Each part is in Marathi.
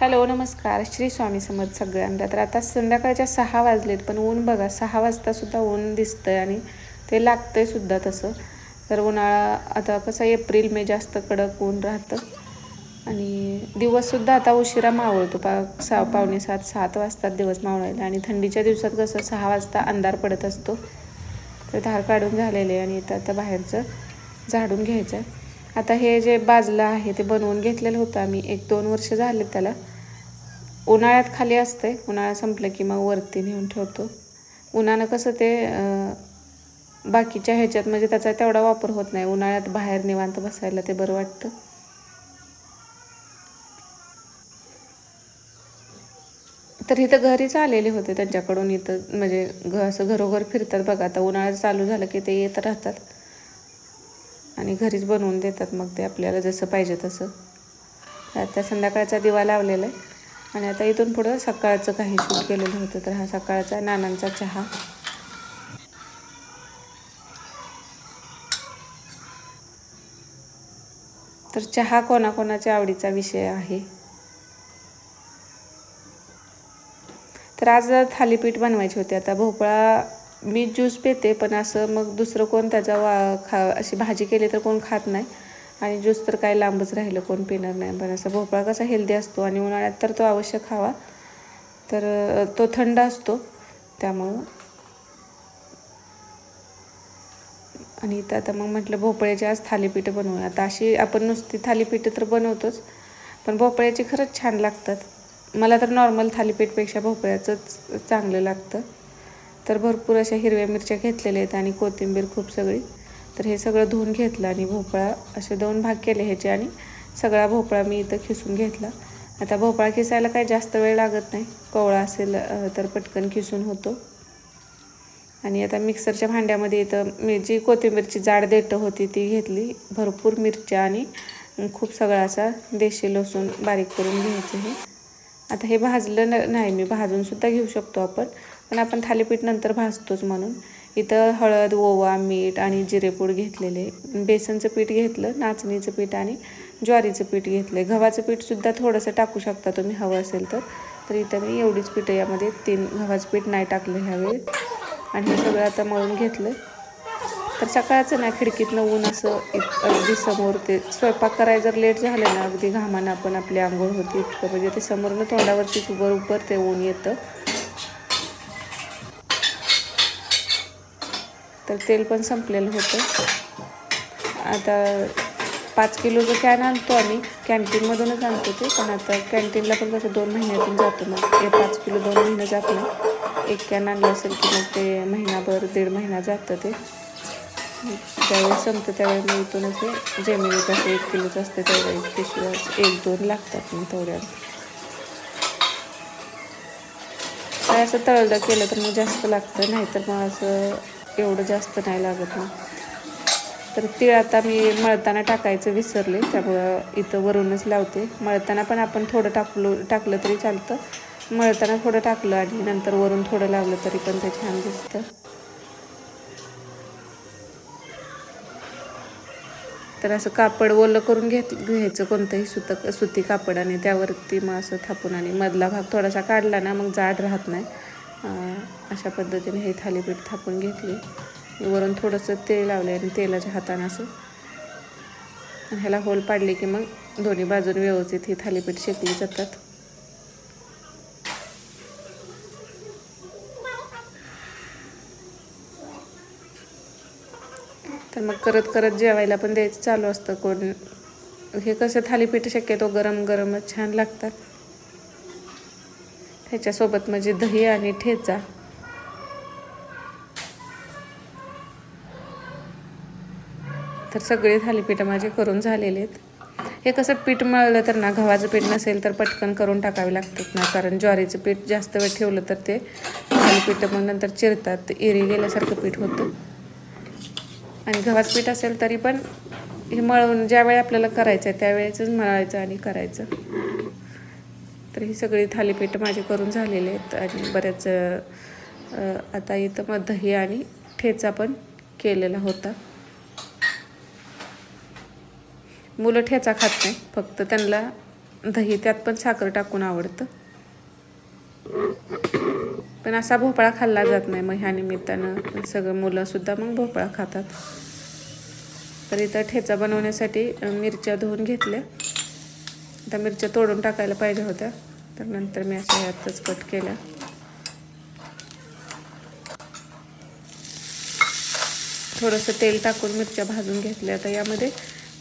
हॅलो नमस्कार. श्री स्वामी समर्थ सगळ्यांना. तर आता संध्याकाळच्या सहा वाजलेत पण ऊन बघा सहा वाजतासुद्धा ऊन दिसतं आहे आणि ते लागतं सुद्धा तसं. तर उन्हाळा आता कसं एप्रिल मे जास्त कडक ऊन राहतं. आणि दिवससुद्धा आता उशिरा मावळतो. पा सहा पावणे सात सात वाजतात दिवस मावळायला आणि थंडीच्या दिवसात कसं सहा वाजता अंधार पडत असतो. तर धार काढून झालेले आणि इथं आता बाहेरचं झाडून घ्यायचं. आहे आता हे जे बाजलं आहे ते बनवून घेतलेलं होतं आम्ही. एक दोन वर्ष झाले त्याला. उन्हाळ्यात खाली असते. उन्हाळा संपलं की मग वरती नेऊन ठेवतो. उन्हानं कसं ते बाकीच्या ह्याच्यात म्हणजे त्याचा तेवढा वापर होत नाही. उन्हाळ्यात बाहेर निवांत बसायला ते बरं वाटतं. तर इथं घरीच आलेले होते त्यांच्याकडून इथं. म्हणजे घ असं घरोघर फिरतात बघा. आता उन्हाळा चालू झालं की ते येत राहतात. आणि घरीच बनवून देतात मग ते आपल्याला जसं पाहिजे तसं. आता संध्याकाळचा दिवा लावलेला आहे. आणि आता इथून पुढं सकाळचं काही शूट केलेलं होतं तर हा सकाळचा नानांचा चहा. तर चहा कोणाकोणाच्या आवडीचा विषय आहे? तर आज थालीपीठ बनवायचे होते. आता भोपळा मी ज्यूस पेते पण असं मग दुसरं कोण त्याचा वा खा अशी भाजी केली तर कोण खात नाही. आणि ज्यूस तर काय लांबच राहिलं कोण पिणार नाही. पण असं भोपळा कसा हेल्दी असतो आणि उन्हाळ्यात तर तो आवश्यक खावा तर तो थंड असतो. त्यामुळं आणि इथं आता मग म्हटलं भोपळ्याची आज थालीपीठं बनवूया. आता अशी आपण नुसती थालीपीठं तर बनवतोच पण भोपळ्याची खरंच छान लागतात. मला तर नॉर्मल थालीपीठपेक्षा भोपळ्याचंच चांगलं लागतं. तर भरपूर अशा हिरव्या मिरच्या घेतलेल्या आहेत आणि कोथिंबीर खूप सगळी. तर हे सगळं धुवून घेतलं आणि भोपळा असे दोन भाग केले ह्याचे आणि सगळा भोपळा मी इथं खिसून घेतला. आता भोपळा खिसायला काही जास्त वेळ लागत नाही. कोवळा असेल तर पटकन खिसून होतो. आणि आता मिक्सरच्या भांड्यामध्ये इथं मी जी कोथिंबीरची जाड देठं होती ती घेतली. भरपूर मिरच्या आणि खूप सगळा असा देशी लसूण बारीक करून घ्यायचं हे. आता हे भाजलं न नाही मी भाजूनसुद्धा घेऊ शकतो आपण. पण आपण थालीपीठ नंतर भाजतोच म्हणून. इथं हळद ओवा मीठ आणि जिरेपूड घेतलेले. बेसनचं पीठ घेतलं नाचणीचं पीठ आणि ज्वारीचं पीठ घेतलं गव्हाचं पीठसुद्धा थोडंसं टाकू शकता तुम्ही हवं असेल तर. तर इथं मी एवढीच पीठं यामध्ये तीन गव्हाचं पीठ नाही टाकलं ह्यावेळी आणि हे सगळं आता मळून घेतलं तर सकाळचं ना खिडकीतनं ऊन असं अगदी समोर ते स्वयंपाक करायला जर लेट झालं ना अगदी घामानं आपण आपली आंघोळ होती इतकं. म्हणजे ते समोरनं तोंडावरतीच उभं उभं ते ऊन येतं. तर तेल पण संपलेलं होतं. आता पाच किलोचं कॅन आणतो आम्ही कॅन्टीनमधूनच आणतो ते पण आता कॅन्टीनला पण कसं दोन महिन्यातून जातो मग ते पाच किलो दोन महिने जात नाही एक कॅन आणलं असेल की मग ते महिनाभर दीड महिना जातं ते. ज्यावेळेस संपतं त्यावेळेस मी इथूनच हे जेमिनीचं असं एक किलोचं असते त्यावेळेस एक पिशव्या एक दोन लागतात मग थोड्या काय असं तळलं केलं तर मग जास्त लागतं नाहीतर मग असं एवढं जास्त नाही लागत ना. तर तीळ आता मी मळताना टाकायचं विसरले त्यामुळं इथं वरूनच लावते. मळताना पण आपण थोडं टाकलो टाकलं तरी चालतं. मळताना थोडं टाकलं आणि नंतर वरून थोडं लावलं तरी पण ते छान दिसतं. तर असं कापड ओलं करून घेत घ्यायचं कोणतंही सुत सुती कापड आणि त्यावरती मग असं थापून आणि मधला भाग थोडासा काढला ना मग जाड राहत नाही. अशा पद्धतीने हे थालीपीठ थापून घेतली. वरून थोडंसं तेल लावले आणि तेलाच्या हाताने असं आणि ह्याला होल पाडले की मग दोन्ही बाजून व्यवस्थित ही थालीपीठ शेकली जातात. तर मग करत करत जेवायला पण द्यायचं चालू असतं. कोण हे कसं थालीपीठ शक्यतो गरम गरमच छान लागतात. ह्याच्यासोबत म्हणजे दही आणि ठेचा. तर सगळे थालीपीठं माझे करून झालेले आहेत. हे कसं पीठ मळलं तर ना गव्हाचं पीठ नसेल तर पटकन करून टाकावे लागतात ना कारण ज्वारीचं पीठ जास्त वेळ ठेवलं तर ते थालीपीठं मग नंतर चिरतात एरी गेल्यासारखं पीठ होतं. आणि गव्हाचं पीठ असेल तरी पण हे मळून ज्यावेळी आपल्याला करायचं आहे त्यावेळेचंच मळायचं आणि करायचं. तर ही सगळी थालीपीठ माझे करून झालेले आहेत आणि बऱ्याच आता इथं मग दही आणि ठेचा पण केलेला होता. मुलं ठेचा खात नाही फक्त त्यांना दही त्यात पण साखर टाकून आवडतं. पण असा भोपळा खाल्ला जात नाही मग ह्या निमित्तानं सगळं मुलंसुद्धा मग भोपळा खातात. तर इथं ठेचा बनवण्यासाठी मिरच्या धुवून घेतल्या. आता मिरच्या तोडून टाकायला पाहिजे होत्या. तर नंतर मी अशा ह्यातच कट केल्या. थोडंसं तेल टाकून मिरच्या भाजून घेतल्या. आता यामध्ये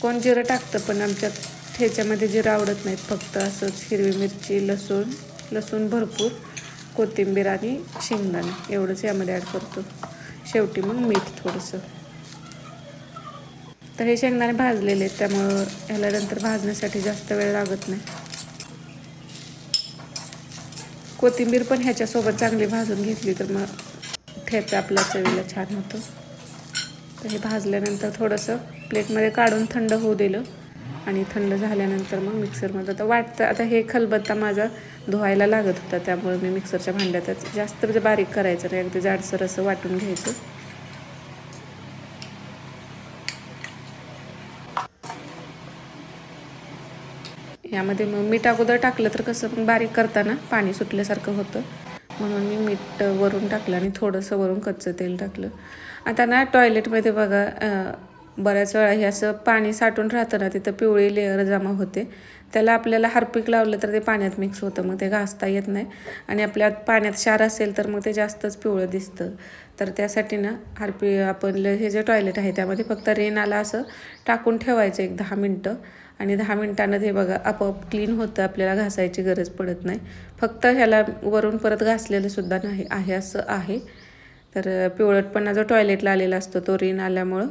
कोण जिरं टाकतं पण आमच्या ठेच्यामध्ये जिरं आवडत नाहीत. फक्त असंच हिरवी मिरची लसूण लसूण भरपूर कोथिंबीर आणि शेंगदाणे. एवढंच यामध्ये ॲड करतो. शेवटी मग मीठ थोडंसं. तर हे शेंगदाणे भाजलेले आहेत त्यामुळं ह्याला नंतर भाजण्यासाठी जास्त वेळ लागत नाही. कोथिंबीर पण ह्याच्यासोबत चांगली भाजून घेतली तर मग ठेचा आपल्या चवीला छान होतं. तर हे भाजल्यानंतर थोडंसं प्लेटमध्ये काढून थंड होऊ दिलं आणि थंड झाल्यानंतर मग मिक्सरमध्ये आता वाटतं आता हे खलबत्ता माझा धुवायला लागत होता त्यामुळे मी मिक्सरच्या भांड्यातच जास्त म्हणजे बारीक करायचं नाही अगदी जाडसर असं वाटून घ्यायचं. यामध्ये मग मीठ अगोदर टाकलं तर कसं पण बारीक करताना पाणी सुटल्यासारखं होतं. म्हणून मी मीठ वरून टाकलं आणि थोडंसं वरून कच्चं तेल टाकलं. आता ना टॉयलेटमध्ये बघा बऱ्याच वेळा हे असं पाणी साठून राहतं ना तिथं पिवळी लेअर जमा होते. त्याला आपल्याला हार्पिक लावलं तर ते पाण्यात मिक्स होतं मग ते घासता येत नाही. आणि आपल्या पाण्यात क्षार असेल तर मग ते जास्तच पिवळं दिसतं. तर त्यासाठी ना हार्पी आपण हे जे टॉयलेट आहे त्यामध्ये फक्त रेन आला असं टाकून ठेवायचं एक दहा मिनटं. आणि दहा मिनटानं ते बघा आपोआप क्लीन होतं आपल्याला घासायची गरज पडत नाही. फक्त ह्याला वरून परत घासलेलं सुद्धा नाही आहे असं आहे. तर पिवळटपणा जो टॉयलेटला आलेला असतो तो रिन आल्यामुळं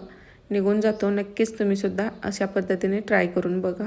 निघून जातो. नक्कीच तुम्हीसुद्धा अशा पद्धतीने ट्राय करून बघा.